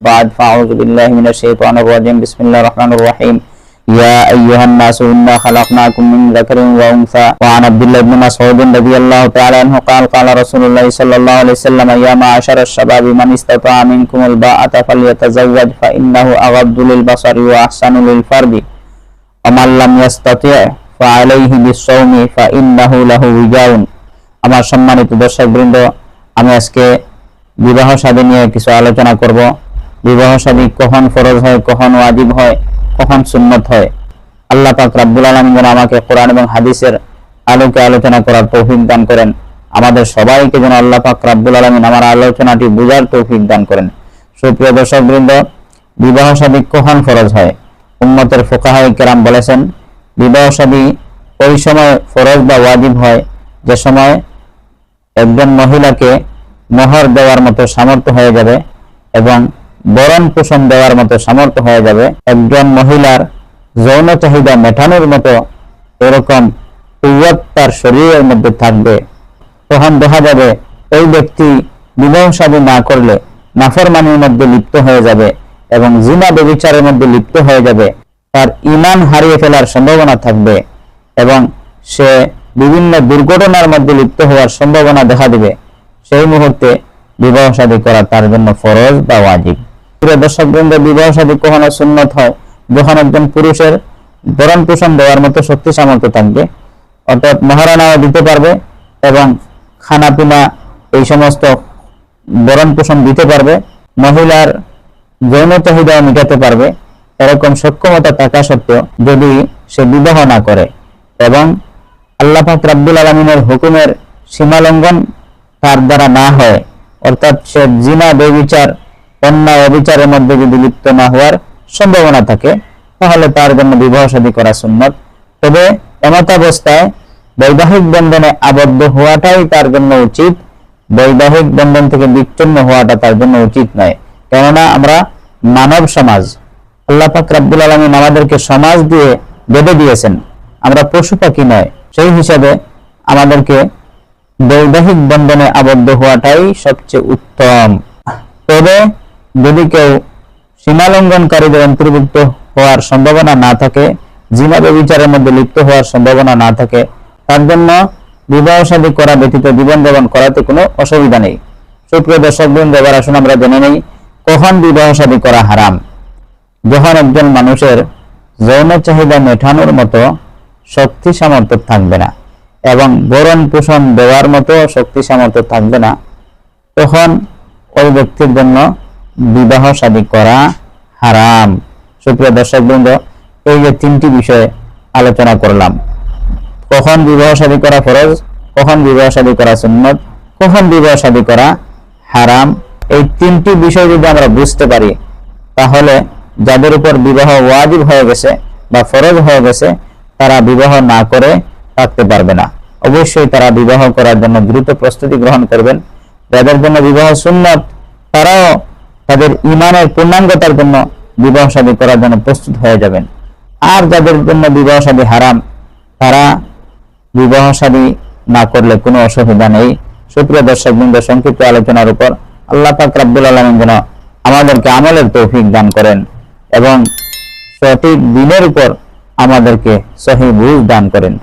بعد فأعوذ بالله من الشيطان الرجيم بسم الله الرحمن الرحيم يا أيها الناس إنا خلقناكم من ذكر وأنثى وعن عبد الله بن مسعود رضي الله تعالى عنه قال قال رسول الله صلى الله عليه وسلم يا معشر الشباب من استطاع منكم الباءة فليتزوج فإنه أغض للبصر وأحسن للفرج ومن لم يستطع فعليه بالصوم فإنه له وجاء আমার সম্মানিত দর্শকবৃন্দ আমি আজকে বিবাহ শাদী নিয়ে কিছু আলোচনা করব বিবাহ শাদী কখন ফরজ হয়, কখন ওয়াজিব হয়, কখন সুন্নত হয়? আল্লাহ পাক রাব্বুল আলামিন আমাকে কোরআন এবং হাদিসের আলোকে আলোচনা করার তৌফিক দান করেন। আমাদের সবাইকে যেন আল্লাহ পাক রাব্বুল আলামিন আমার আলোচনাটি বুঝার তৌফিক দান করেন। সুপ্রিয় দর্শকবৃন্দ, বিবাহ শাদী কখন ফরজ হয়? উম্মতের ফোকাহাই কেরাম বলেছেন, বিবাহ শাদী ওই সময় ফরজ বা ওয়াজিব হয় যে সময় একজন মহিলাকে মোহর দেওয়ার মতো সামর্থ্য হয়ে যাবে এবং বরণ পোষণ দেওয়ার মতো সামর্থ্য হয়ে যাবে। একজন মহিলার যৌন চাহিদা মেটানোর মতো এরকম কুয়াত তার শরীরের মধ্যে থাকবে। তখন দেখা যাবে ওই ব্যক্তি বিবাহ শাদী না করলে নাফরমানির মধ্যে লিপ্ত হয়ে যাবে এবং জিনা বেবিচারের মধ্যে লিপ্ত হয়ে যাবে। তার ইমান হারিয়ে ফেলার সম্ভাবনা থাকবে এবং সে বিভিন্ন দুর্ঘটনার মধ্যে লিপ্ত হওয়ার সম্ভাবনা দেখা দিবে। সেই মুহূর্তে বিবাহ শাদী করা তার জন্য ফরজ বা ওয়াজিব। প্রিয় দর্শক বৃন্দ বিবাহ শাদী কখনো সুন্নত হয়? যখন একজন পুরুষের ভরণ পোষণ দেওয়ার মতো শক্তি সামর্থ্য থাকবে অর্থাৎ মহারানাও দিতে পারবে এবং খানা পিনা এই সমস্ত ভরণ পোষণ দিতে পারবে, মহিলার যৌন চাহিদাও মেটাতে পারবে। এরকম সক্ষমতা থাকা সত্ত্বেও যদি সে বিবাহ না করে এবং আল্লাহ পাক আলমিনের হুকুমের সীমালঙ্ঘন তার দ্বারা না হয়, অর্থাৎ সে জিনা, বেবিচার অন্যায় অবিচারের মধ্যে যদি লিপ্ত না হওয়ার সম্ভাবনা থাকে, তাহলে তার জন্য বিবাহ শাদী করা সুন্নত। তবে এমতাবস্থায় বৈবাহিক বন্ধনে আবদ্ধ হওয়াটাই তার জন্য উচিত। বৈবাহিক বন্ধন থেকে বিচ্ছিন্ন হওয়াটা তার জন্য উচিত নয়। কেননা আমরা মানব সমাজ, আল্লাহ পাক রাব্বুল আলমিন আমাদেরকে সমাজ দিয়ে বেঁধে দিয়েছেন। আমরা পশু পাখি নয়, সেই হিসাবে আমাদেরকে বৈবাহিক বন্ধনে আবদ্ধ হওয়াটাই সবচেয়ে উত্তম। তবে যদি কেউ সীমালঙ্ঘনকারীদের অন্তর্ভুক্ত হওয়ার সম্ভাবনা না থাকে জিনা বিচারের মধ্যে লিপ্ত হওয়ার সম্ভাবনা না থাকে, তার জন্য বিবাহ শাদী করা ব্যতীত জীবন যাপন করাতে কোনো অসুবিধা নেই। সুপ্রিয় দর্শক বৃন্দ এবার আসুন আমরা জেনে নেই, কখন বিবাহ শাদী করা হারাম? যখন একজন মানুষের যৌন চাহিদা মেটানোর মতো শক্তি সামর্থ্য থাকবে না এবং বরণ পোষণ দেওয়ার মতো শক্তি সামর্থ্য থাকবে না, তখন ওই ব্যক্তির জন্য বিবাহ শাদী করা হারাম। সুপ্রিয় দর্শক বৃন্দ, এই যে তিনটি বিষয়ে আলোচনা করলাম। কখন বিবাহ শাদী করা ফরজ, কখন বিবাহ শাদী করা সুন্নত, কখন বিবাহ শাদী করা হারাম? এই তিনটি বিষয় যদি আমরা বুঝতে পারি, তাহলে যাদের উপর বিবাহ ওয়াজিব হয়ে গেছে বা ফরজ হয়ে গেছে, তারা বিবাহ না করে থাকতে পারবে না। অবশ্যই তারা বিবাহ করার জন্য দ্রুত প্রস্তুতি গ্রহণ করবেন। যাদের জন্য বিবাহ সুন্নত, তারাও তাদের ইমানের পূর্ণাঙ্গতার জন্য বিবাহ শাদী করার জন্য প্রস্তুত হয়ে যাবেন। আর যাদের জন্য বিবাহ শাদী হারাম, তারা বিবাহ শাদী না করলে কোনো অসুবিধা নেই। সুপ্রিয় দর্শক বৃন্দ সংক্ষিপ্ত আলোচনার উপর আল্লাহ পাক রাব্বুল আলমিন যেন আমাদেরকে আমলের তৌফিক দান করেন এবং সঠিক দিনের উপর আমাদেরকে সহি বুঝ দান করেন।